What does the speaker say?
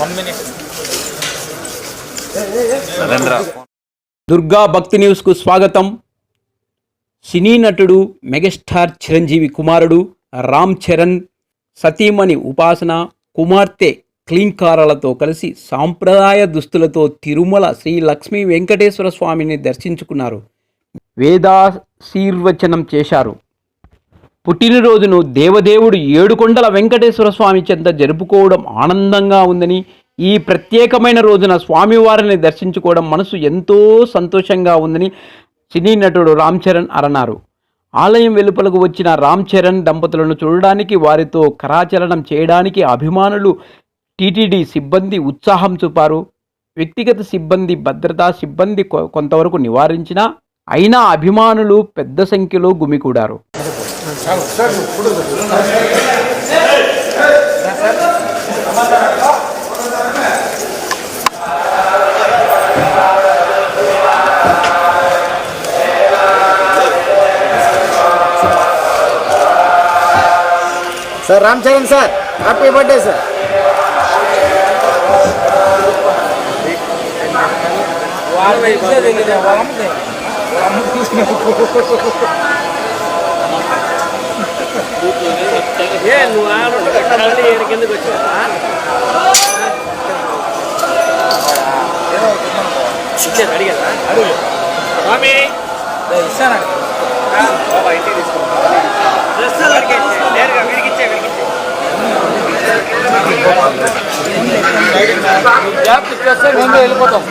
One minute Durga భక్తి న్యూస్కు స్వాగతం. సినీ నటుడు మెగాస్టార్ చిరంజీవి కుమారుడు రామ్ చరణ్ సతీమణి ఉపాసన కుమార్తె క్లీంకారాలతో కలిసి సాంప్రదాయ దుస్తులతో తిరుమల శ్రీ లక్ష్మీ వెంకటేశ్వర స్వామిని దర్శించుకున్నారు. వేదాశీర్వచనం చేశారు. పుట్టినరోజును దేవదేవుడు ఏడుకొండల వెంకటేశ్వర స్వామి చెంత జరుపుకోవడం ఆనందంగా ఉందని ఈ ప్రత్యేకమైన రోజున స్వామివారిని దర్శించుకోవడం మనసు ఎంతో సంతోషంగా ఉందని సినీ నటుడు రామ్ చరణ్ అన్నారు ఆలయం వెలుపలకు వచ్చిన రామ్ చరణ్ దంపతులను చూడడానికి వారితో కరాచలనం చేయడానికి అభిమానులు టీటీడీ సిబ్బంది ఉత్సాహం చూపారు. వ్యక్తిగత సిబ్బంది భద్రతా సిబ్బంది కొ- కొంతవరకు నివారించినా అయినా అభిమానులు పెద్ద సంఖ్యలో గుమికూడారు. Sir Ramcharan sir happy birthday sir वाह भाई देंगे हम देंगे हम నువ్వు ఆ రెండు కట్టాలని ఈయన కిందకి వచ్చావా ఇచ్చేది అడిగారా అడుగు స్వామి ఇస్తాను బాబా ఇంటికి నేరుగా వీడికి ఇచ్చే వీడికి ఇచ్చే ఇచ్చేస్తే మేము వెళ్ళిపోతాం